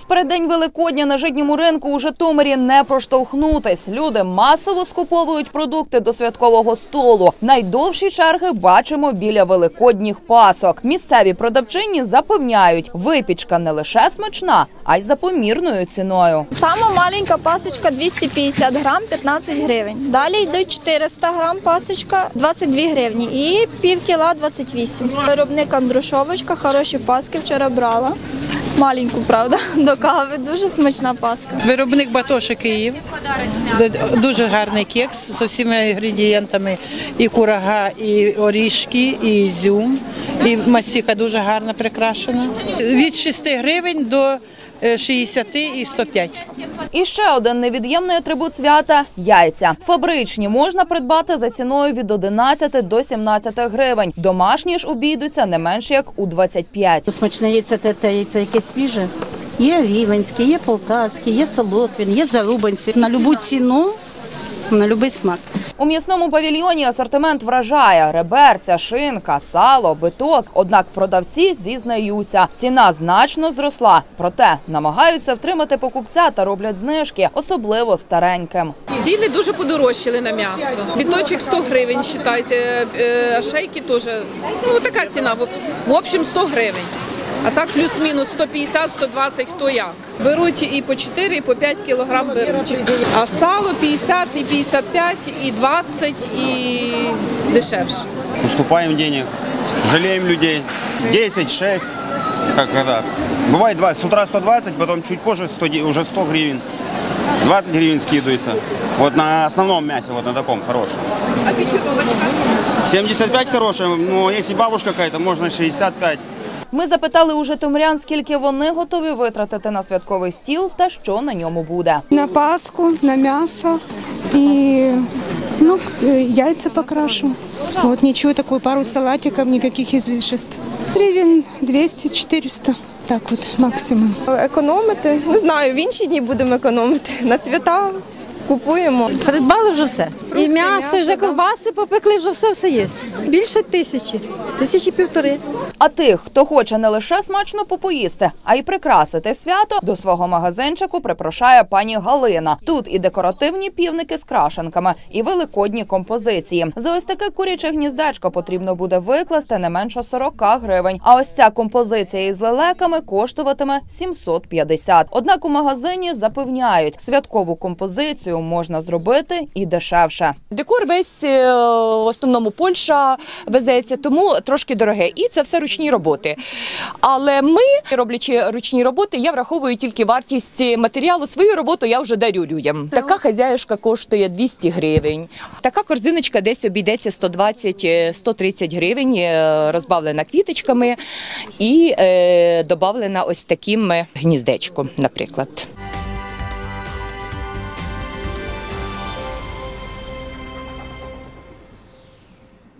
В переддень Великодня на житньому ринку у Житомирі не проштовхнутись. Люди масово скуповують продукти до святкового столу. Найдовші черги бачимо біля великодніх пасок. Місцеві продавчині запевняють, випічка не лише смачна, а й за помірною ціною. Сама маленька пасочка 250 грам 15 гривень. Далі йдуть 400 грам пасочка 22 гривні і пів кіла 28. Виробник Андрушовочка, хороші паски вчора брала. Маленьку, правда, до кави. Дуже смачна паска. Виробник Батоши Київ. Дуже гарний кекс з усіма інгредієнтами. І курага, і орішки, і ізюм. І мастіка дуже гарно прикрашена. Від 6 гривень до е, 60 і 105. І ще один невід'ємний атрибут свята яйця. Фабричні можна придбати за ціною від 11 до 17 гривень. Домашні ж обійдуться не менше як у 25. Смачне яйце те, те яйце яке свіже. Є рівенське, є полтавське, є солотвін, є зарубанці. На любу ціну, на будь-який смак. У м'ясному павільйоні асортимент вражає реберця, шинка, сало, биток. Однак продавці зізнаються, ціна значно зросла. Проте намагаються втримати покупця та роблять знижки, особливо стареньким. Ціни дуже подорожчали на м'ясо. Біточок 100 гривень, вважайте, е, а шейки теж. Ну, така ціна. В- В общем, 100 гривень. А так плюс-мінус 150-120, хто як. Беруть і по 4, і по 5 кілограм беруть. А сало 50, і 55, і 20, і дешевше. уступаем денег, жалеем людей. 10, 6, как когда. Бывает 20, с утра 120, потом чуть позже 100, де- уже 100 гривен. 20 гривен скидывается. Вот на основном мясе, вот на таком хорошем. А печеровочка? 75 хорошая, но если бабушка какая-то, можно 65. Ми запитали у житомирян, скільки вони готові витратити на святковий стіл та що на ньому буде. на Пасху, на мясо и ну, яйца покрашу. Вот ничего такое, пару салатиков, никаких излишеств. Гривен 200-400, так вот максимум. Економити? Не знаю, в інші дні будемо економити. На свята купуємо. Придбали вже все. І м'ясо, і вже колбаси попекли, вже все все є. Більше тисячі, тисячі півтори. А тих, хто хоче не лише смачно попоїсти, а й прикрасити свято, до свого магазинчику припрошає пані Галина. Тут і декоративні півники з крашенками, і великодні композиції. За ось таке куряче гніздечко потрібно буде викласти не менше 40 гривень. А ось ця композиція із лелеками коштуватиме 750. Однак у магазині запевняють, святкову композицію можна зробити і дешевше. Декор весь е, в основному Польща везеться, тому трошки дороге. І це все ручні роботи. Але ми, роблячи ручні роботи, я враховую тільки вартість матеріалу. Свою роботу я вже дарю людям. Така хазяюшка коштує 200 гривень. Така корзиночка десь обійдеться 120-130 гривень, е, розбавлена квіточками і е, додавлена ось таким е, гніздечком, наприклад.